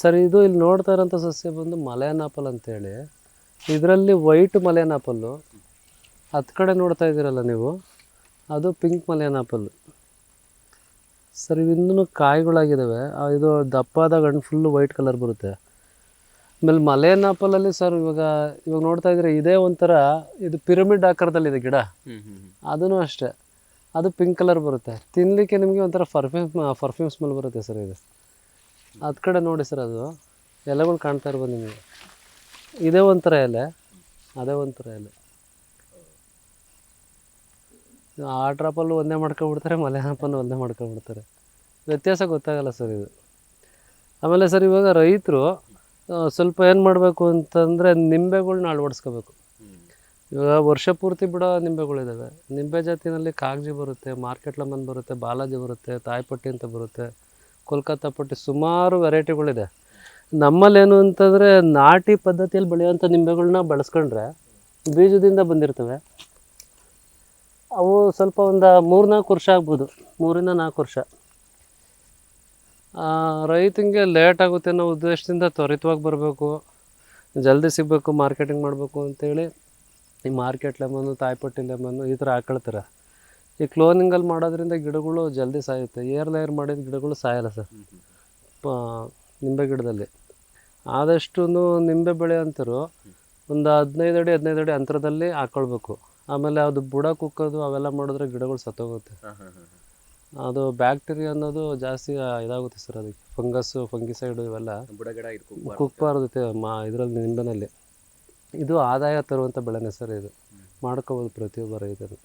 Sir ಇದು ಇಲ್ಲಿ ನೋಡ್ತಾ ಇರೋಂಥ ಸಸ್ಯ ಬಂದು ಮಲೆನಾಪಲ್ ಅಂತೇಳಿ. ಇದರಲ್ಲಿ ವೈಟ್ ಮಲೆನಾಪಲ್ಲು ಹತ್ತು ಕಡೆ ನೋಡ್ತಾ ಇದ್ದೀರಲ್ಲ ನೀವು ಅದು ಪಿಂಕ್ ಮಲೆನಾಪಲ್ಲು ಸರ್ ಇನ್ನೂ ಕಾಯಿಗಳಾಗಿದ್ದಾವೆ ಇದು ದಪ್ಪಾದಾಗ ಹಣ್ಣು ಫುಲ್ಲು ವೈಟ್ ಕಲರ್ ಬರುತ್ತೆ. ಆಮೇಲೆ ಮಲೆನಾಪಲಲ್ಲಿ ಸರ್ ಇವಾಗ ಇವಾಗ ನೋಡ್ತಾ ಇದ್ರೆ ಇದೇ ಒಂಥರ ಇದು ಪಿರಮಿಡ್ ಆಕಾರದಲ್ಲಿದೆ ಗಿಡ. ಅದೂ ಅಷ್ಟೇ. ಅದು ಪಿಂಕ್ ಕಲರ್ ಬರುತ್ತೆ. ತಿನ್ನಲಿಕ್ಕೆ ನಿಮಗೆ ಒಂಥರ ಪರ್ಫ್ಯೂಮ್ ಪರ್ಫ್ಯೂಮ್ ಸ್ಮೆಲ್ ಬರುತ್ತೆ ಸರ್ ಇದು. ಅದು ಕಡೆ ನೋಡಿ ಸರ್ ಅದು. ಎಲೆಗಳು ಕಾಣ್ತಾ ಇರ್ಬೋದು ನಿಮಗೆ. ಇದೇ ಒಂಥರ ಎಲೆ. ಅದೇ ಒಂಥರ ಎಲೆ. ಆ ಡ್ರಾಪಲ್ಲೂ ಒಂದೇ ಮಾಡ್ಕೊಂಡ್ಬಿಡ್ತಾರೆ ಮಲೆ ಹಾಪನ್ನು ಒಂದೇ ಮಾಡ್ಕೊಂಡ್ಬಿಡ್ತಾರೆ. ವ್ಯತ್ಯಾಸ ಗೊತ್ತಾಗಲ್ಲ ಸರ್ ಇದು. ಆಮೇಲೆ ಸರ್ ಇವಾಗ ರೈತರು ಸ್ವಲ್ಪ ಏನು ಮಾಡಬೇಕು ಅಂತಂದರೆ ನಿಂಬೆಗಳ್ನ ಅಳವಡಿಸ್ಕೋಬೇಕು. ಇವಾಗ ವರ್ಷ ಪೂರ್ತಿ ಬಿಡೋ ನಿಂಬೆಗಳಿದ್ದಾವೆ ನಿಂಬೆ ಜಾತಿನಲ್ಲಿ ಕಾಗಜಿ ಬರುತ್ತೆ ಮಾರ್ಕೆಟ್ ಲೆಮನ್ ಬರುತ್ತೆ, ಬಾಲಾಜಿ ಬರುತ್ತೆ, ತಾಯ್ಪಟ್ಟಿ ಅಂತ ಬರುತ್ತೆ. ಕೋಲ್ಕತ್ತಾ ಪಟ್ಟಿ ಸುಮಾರು ವೆರೈಟಿಗಳಿದೆ. ನಮ್ಮಲ್ಲೇನು ಅಂತಂದರೆ ನಾಟಿ ಪದ್ಧತಿಯಲ್ಲಿ ಬೆಳೆಯುವಂಥ ನಿಂಬೆಗಳನ್ನ ಬಳಸ್ಕೊಂಡ್ರೆ ಬೀಜದಿಂದ ಬಂದಿರ್ತವೆ. ಅವು ಸ್ವಲ್ಪ ಒಂದು ಮೂರ್ನಾಲ್ಕು ವರ್ಷ ಆಗ್ಬೋದು ಮೂರಿಂದ ನಾಲ್ಕು ವರ್ಷ. ಆ, ರೈತನಿಗೆ ಲೇಟ್ ಆಗುತ್ತೆ ಅನ್ನೋ ಉದ್ದೇಶದಿಂದ ತ್ವರಿತವಾಗಿ ಬರಬೇಕು ಜಲ್ದಿ ಸಿಗಬೇಕು ಮಾರ್ಕೆಟಿಂಗ್ ಮಾಡಬೇಕು ಅಂತೇಳಿ ಈ ಮಾರ್ಕೆಟ್ ಲೆಮನ್ನು ತಾಯ್ಪಟ್ಟಿ ಲೆಮನ್ನು ಈ ಥರ ಹಾಕೊಳ್ತಾರೆ. ಈ ಕ್ಲೋನಿಂಗಲ್ಲಿ ಮಾಡೋದ್ರಿಂದ ಗಿಡಗಳು ಜಲ್ದಿ ಸಾಯುತ್ತೆ. ಏರ್ ಲೇಯರ್ ಮಾಡಿದ ಗಿಡಗಳು ಸಾಯಲ್ಲ ಸರ್. ನಿಂಬೆ ಗಿಡದಲ್ಲಿ. ಆದಷ್ಟು ನಿಂಬೆ ಬೆಳೆ ಅಂತರು ಒಂದು ಹದಿನೈದು ಅಡಿ ಹದಿನೈದು ಅಡಿ ಅಂತರದಲ್ಲಿ ಹಾಕ್ಕೊಳ್ಬೇಕು ಆಮೇಲೆ ಅದು ಬುಡ ಕುಕ್ಕೋದು ಅವೆಲ್ಲ ಮಾಡಿದ್ರೆ ಗಿಡಗಳು ಸತ್ತೋಗುತ್ತೆ. ಅದು ಬ್ಯಾಕ್ಟೀರಿಯಾ ಅನ್ನೋದು ಜಾಸ್ತಿ ಇದಾಗುತ್ತೆ ಸರ್ ಅದಕ್ಕೆ. ಫಂಗಸ್ಸು ಫಂಗಿಸೈಡು ಇವೆಲ್ಲ ಕುಕ್ಬಾರ್ದು ಮಾ ಇದರಲ್ಲಿ ನಿಂಬೆನಲ್ಲಿ. ಇದು ಆದಾಯ ತರುವಂಥ ಬೆಳೆನೇ ಸರ್ ಇದು. ಮಾಡ್ಕೋಬೋದು ಪ್ರತಿಯೊಬ್ಬ ರೈತರು